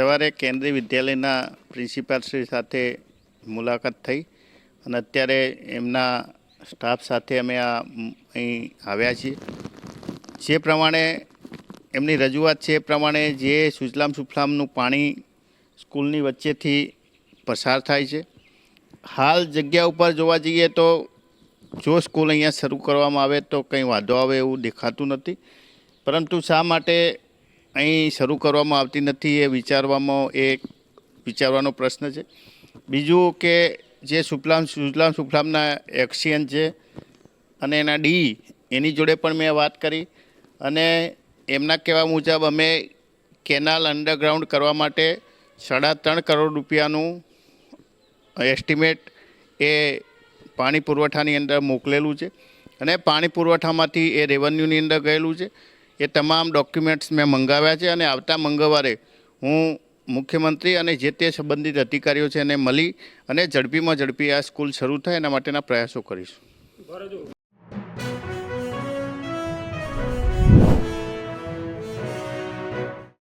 સવારે કેન્દ્રીય વિદ્યાલયના પ્રિન્સિપાલ શ્રી સાથે મુલાકાત થઈ અને અત્યારે એમના સ્ટાફ સાથે અમે આ અહીં આવ્યા છીએ. જે પ્રમાણે એમની રજૂઆત છે એ પ્રમાણે જે સુજલામ સુફલામનું પાણી સ્કૂલની વચ્ચેથી પસાર થાય છે. હાલ જગ્યા ઉપર જોવા જઈએ તો જો સ્કૂલ અહીંયા શરૂ કરવામાં આવે તો કંઈ વાંધો આવે એવું દેખાતું નથી. પરંતુ શા માટે અહીં શરૂ કરવામાં આવતી નથી એ વિચારવામાં એક વિચારવાનો પ્રશ્ન છે. બીજું કે જે સુફલામ સુજલામ સુફલામના એક્સિયન છે અને એના ડી, એની જોડે પણ મેં વાત કરી અને એમના કહેવા મુજબ અમે કેનાલ અંડરગ્રાઉન્ડ કરવા માટે સાડા ત્રણ કરોડ રૂપિયાનું એસ્ટિમેટ એ પાણી પુરવઠાની અંદર મોકલેલું છે અને પાણી પુરવઠામાંથી એ રેવન્યુની અંદર ગયેલું છે. એ તમામ ડોક્યુમેન્ટ્સ મેં મંગાવ્યા છે અને આવતા મંગળવારે હું મુખ્યમંત્રી અને જે તે સંબંધિત અધિકારીઓ છે એને મળી અને ઝડપીમાં ઝડપી આ સ્કૂલ શરૂ થાય એના માટેના પ્રયાસો કરીશ.